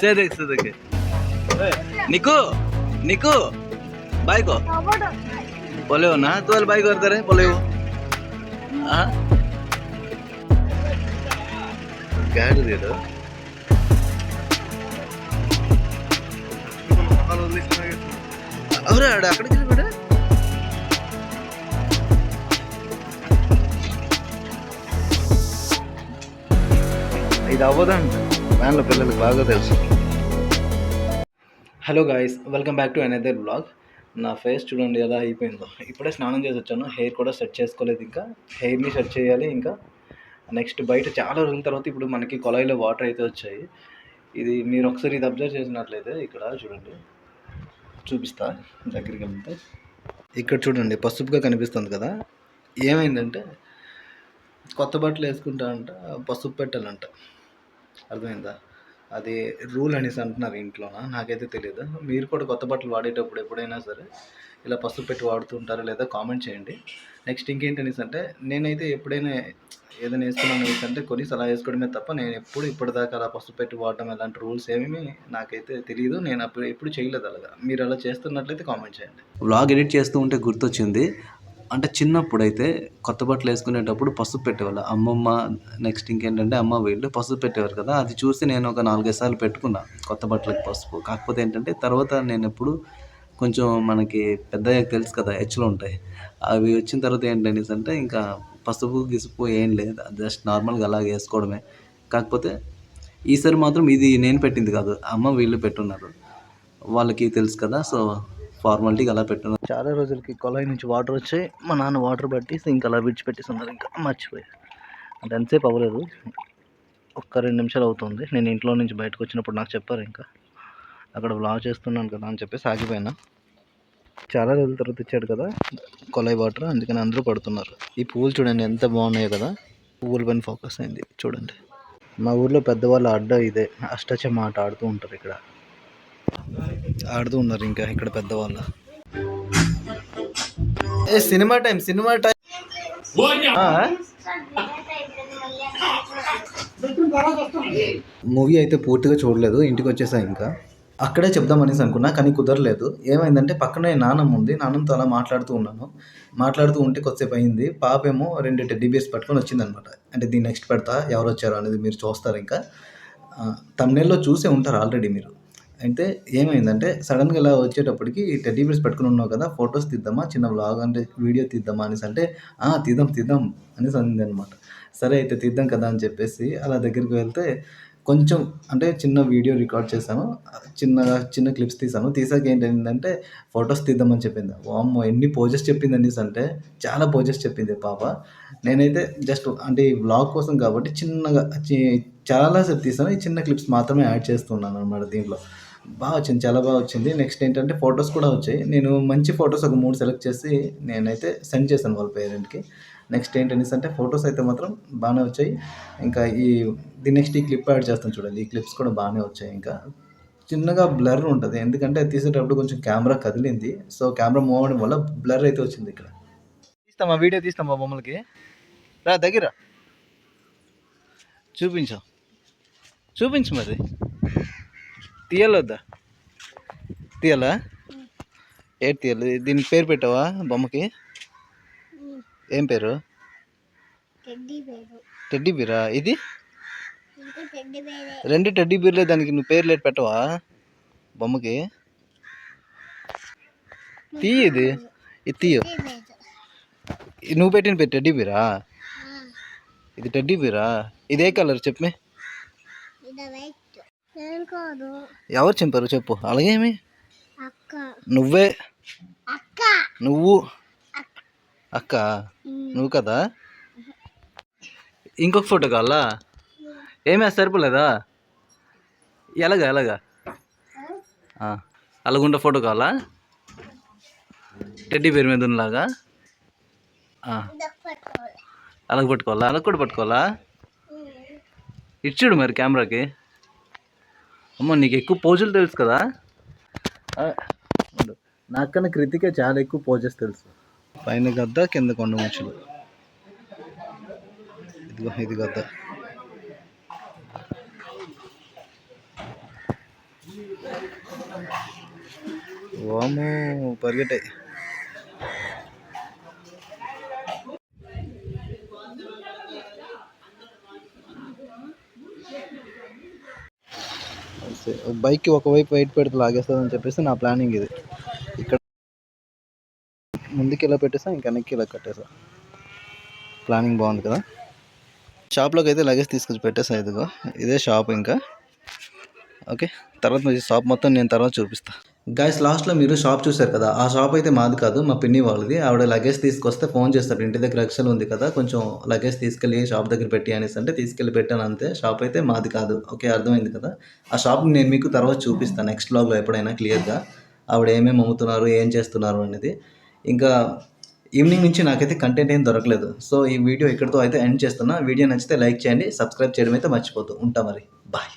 సరే సరే నీకు నీకు ಬಾಯ್ಗೋ ಪೊಲೆಯೋನ ಅಥವಾ ಅಲ್ಲಿ ಬಾಯ್ಗೆ ಬರ್ತಾರೆ ಪೊಲೆಯು ಗಾಡಿ ಇದು ಅವ್ರ ಆ ಕಡೆ ಬೇಡ ఇది అవ్వదంట. వ్యాన్లో పిల్లలకు బాగా తెలుసు. Hello guys welcome back to another blog. నా ఫేస్ చూడండి ఎలా అయిపోయిందో. ఇప్పుడే స్నానం చేసి వచ్చాను. హెయిర్ కూడా సెట్ చేసుకోలేదు ఇంకా. హెయిర్ని సెట్ చేయాలి ఇంకా. నెక్స్ట్ బయట చాలా రోజుల తర్వాత ఇప్పుడు మనకి కొలాయిలో వాటర్ అయితే వచ్చాయి. ఇది మీరు ఒకసారి ఇది అబ్జర్వ్ చేసినట్లయితే ఇక్కడ చూడండి. చూపిస్తా దగ్గరికి వెళ్తే. ఇక్కడ చూడండి పసుపుగా కనిపిస్తుంది కదా. ఏమైందంటే కొత్త బట్టలు వేసుకుంటా అంట పసుపు పెట్టాలంట. అర్థమైందా? అది రూల్ అనేసి అంటున్నారు ఇంట్లోన? నాకైతే తెలియదు మీరు కూడా కొత్త బట్టలు వాడేటప్పుడు ఎప్పుడైనా సరే ఇలా పసుపు పెట్టి వాడుతుంటారా లేదా కామెంట్ చేయండి. నెక్స్ట్ ఇంకేంటి అనేసి అంటే నేనైతే ఎప్పుడైనా ఏదైనా వేసుకున్నాను అనేసి అంటే కొన్ని సలహా వేసుకోవడమే తప్ప నేను ఎప్పుడు ఇప్పటిదాకా అలా పసుపు పెట్టి వాడడం ఎలాంటి రూల్స్ ఏమీ నాకైతే తెలియదు నేను అప్పుడు ఎప్పుడు చేయలేదు అలాగా. మీరు అలా చేస్తున్నట్లయితే కామెంట్ చేయండి. వ్లాగ్ ఎడిట్ చేస్తూ ఉంటే గుర్తొచ్చింది. అంటే చిన్నప్పుడు అయితే కొత్త బట్టలు వేసుకునేటప్పుడు పసుపు పెట్టేవాళ్ళు. అమ్మమ్మ నెక్స్ట్ ఇంకేంటంటే అమ్మ వీళ్ళు పసుపు పెట్టేవారు కదా. అది చూసి నేను ఒక నాలుగైదు సార్లు పెట్టుకున్నా కొత్త బట్టలకు పసుపు. కాకపోతే ఏంటంటే తర్వాత నేను ఎప్పుడు కొంచెం మనకి పెద్దయ్యాక తెలుసు కదా హెచ్చులు ఉంటాయి. అవి వచ్చిన తర్వాత ఏంటనేసి అంటే ఇంకా పసుపు గిసుపు ఏం లేదు. జస్ట్ నార్మల్గా అలాగే వేసుకోవడమే. కాకపోతే ఈసారి మాత్రం ఇది నేను పెట్టింది కాదు. అమ్మ వీళ్ళు పెట్టున్నారు. వాళ్ళకి తెలుసు కదా సో ఫార్మాలిటీకి అలా పెట్టున్నారు చాలా రోజులకి కొలాయి నుంచి వాటర్ వచ్చాయి మా నాన్న వాటర్ పట్టి ఇంకా అలా విడిచిపెట్టేస్తున్నారు ఇంకా మర్చిపోయారు. అంటే ఎంతసేపు అవ్వలేదు. ఒక్క రెండు నిమిషాలు అవుతుంది. నేను ఇంట్లో నుంచి బయటకు వచ్చినప్పుడు నాకు చెప్పారు ఇంకా. అక్కడ బ్లాగ్ చేస్తున్నాను కదా అని చెప్పేసి ఆగిపోయినా. చాలా రోజుల తర్వాత ఇచ్చాడు కదా కొలాయి వాటర్ అందుకని అందరూ పడుతున్నారు. ఈ పువ్వులు చూడండి ఎంత బాగున్నాయో కదా. పువ్వుల పైన ఫోకస్ అయింది. చూడండి. మా ఊర్లో పెద్దవాళ్ళ అడ్డ ఇదే. అష్టచమ్మ ఆట ఆడుతూ ఉంటారు ఇక్కడ. ఆడుతూ ఉన్నారు ఇంకా ఇక్కడ పెద్దవాళ్ళు. ఏ cinema time cinema time. Movie అయితే పూర్తిగా చూడలేదు ఇంటికి వచ్చేసా ఇంకా. అక్కడే చెప్దామనేసి అనుకున్నా కానీ కుదరలేదు. ఏమైందంటే పక్కనే నాన్నమ్మ ఉంది. నాన్నతో అలా మాట్లాడుతూ ఉన్నాను. మాట్లాడుతూ ఉంటే కొద్దిసేపు అయింది. పాప ఏమో రెండు టెడ్డీ బీర్స్ పట్టుకొని వచ్చిందనమాట. అంటే దీన్ని నెక్స్ట్ పెడతా ఎవరు వచ్చారు అనేది మీరు చూస్తారు ఇంకా? తమిళలో చూసే ఉంటారు ఆల్రెడీ మీరు. అయితే ఏమైందంటే సడన్గా ఇలా వచ్చేటప్పటికి టెడ్డీ బీర్స్ పెట్టుకుని ఉన్నావు కదా ఫొటోస్ తీద్దామా చిన్న వ్లాగ్ అంటే వీడియో తీద్దామా అనేసి అంటే "ఆ, తీద్దాం తీద్దాం అనేసి అంది అనమాట సరే అయితే తీద్దాం కదా అని చెప్పేసి అలా దగ్గరికి వెళ్తే కొంచెం అంటే చిన్న వీడియో రికార్డ్ చేశాను. చిన్నగా చిన్న క్లిప్స్ తీసాను తీసాక ఏంటంటే ఫొటోస్ తీద్దామని చెప్పింది. అమ్మ ఎన్ని పోజెస్ చెప్పింది అనేసి అంటే చాలా పోజెస్ చెప్పింది పాప. నేనైతే జస్ట్ అంటే ఈ వ్లాగ్ కోసం కాబట్టి చిన్నగా చాలాసేపు తీసాను ఈ చిన్న క్లిప్స్ మాత్రమే యాడ్ చేస్తున్నాను అనమాట దీంట్లో. బాగా వచ్చింది చాలా బాగా వచ్చింది. నెక్స్ట్ ఏంటంటే ఫొటోస్ కూడా వచ్చాయి. నేను మంచి ఫొటోస్ ఒక మూడు సెలెక్ట్ చేసి నేనైతే సెండ్ చేశాను వాళ్ళ పేరెంట్కి నెక్స్ట్ ఏంటనేసి అంటే ఫొటోస్ అయితే మాత్రం బాగానే వచ్చాయి. ఇంకా ఈ ది నెక్స్ట్ ఈ క్లిప్ యాడ్ చేస్తాను చూడండి. ఈ క్లిప్స్ కూడా బాగానే వచ్చాయి ఇంకా. చిన్నగా బ్లర్ ఉంటుంది. ఎందుకంటే అది తీసేటప్పుడు కొంచెం కెమెరా కదిలింది. సో కెమెరా మూవ్ అవ్వడం వల్ల బ్లర్ అయితే వచ్చింది ఇక్కడ. తీస్తామా? వీడియో తీస్తామా బొమ్మలకి? రా దగ్గర చూపించాం. చూపించు మరి. తీయాలొద్దా? తీయాలా? ఏడు తీయాలి? దీనికి పేరు పెట్టావా బొమ్మకి? ఏం పేరు? టెడ్డీ బేరు ఇది? రెండు టెడ్డీ బీర్లే దానికి నువ్వు పేరు లేట్ పెట్టవా బొమ్మకి? తీయి ఇది. ఇది తీయు. నువ్వు పెట్టిన పేరు టెడ్డీ బీరా ఇది టెడ్డీ బీరా ఇదే కలర్ చెప్పు ఎవరు చింపారు చెప్పు. అలాగేమి? నువ్వే? నువ్వు? అక్క. నువ్వు కదా? ఇంకొక ఫోటో కావాలా? ఏమే సరిపోలేదా? ఎలాగా ఎలాగా? అలాగుండ ఫోటో కావాలా? టెడ్డీ పేరు మీద ఉన్నలాగా? అలాగ పట్టుకోవాలా? అలాగ కూడా పట్టుకోవాలా? ఇచ్చాడు మరి కెమెరాకి. అమ్మ నీకు ఎక్కువ పోజులు తెలుసు కదా. నాకన్నా కృతికే చాలా ఎక్కువ పోజెస్ తెలుసు. పైన గద్ద కింద కొండ ముచ్చులు. ఇదిగో ఇది గద్ద. వాము పరిగెట్టాయి. బైక్కి ఒకవైపు వెయిట్ పెడితే లాగేస్తుందని చెప్పేసి నా ప్లానింగ్ ఇది. ఇక్కడ ముందుకి ఇలా పెట్టేసా ఇంకా వెనక్కి ఇలా కట్టేసా. ప్లానింగ్ బాగుంది కదా? షాప్లోకి అయితే లగేజ్ తీసుకొచ్చి పెట్టేసా ఇదిగో. ఇదే షాప్ ఇంకా. ఓకే? తర్వాత మీ షాప్ మొత్తం నేను తర్వాత చూపిస్తాను గైస్ లాస్ట్లో మీరు షాప్ చూశారు కదా ఆ షాప్ అయితే మాది కాదు మా పిన్ని వాళ్ళది. ఆవిడ లగేజ్ తీసుకొస్తే ఫోన్ చేస్తారు ఇంటి దగ్గర అక్షలు ఉంది కదా కొంచెం లగేజ్ తీసుకెళ్ళి షాప్ దగ్గర పెట్టి అనేసి అంటే తీసుకెళ్ళి పెట్టాను అంతే. షాప్ అయితే మాది కాదు. ఓకే అర్థమైంది కదా? ఆ షాప్ని నేను మీకు తర్వాత చూపిస్తాను నెక్స్ట్ బ్లాగ్లో ఎప్పుడైనా క్లియర్గా ఆవిడ ఏమేమి అమ్ముతున్నారు ఏం చేస్తున్నారు అనేది. ఇంకా ఈవినింగ్ నుంచి నాకైతే కంటెంట్ ఏం దొరకలేదు. సో ఈ వీడియో ఇక్కడితో అయితే ఎండ్ చేస్తున్నా. వీడియో నచ్చితే లైక్ చేయండి సబ్స్క్రైబ్ చేయడం అయితే మర్చిపోతూ ఉంటా మరి. బాయ్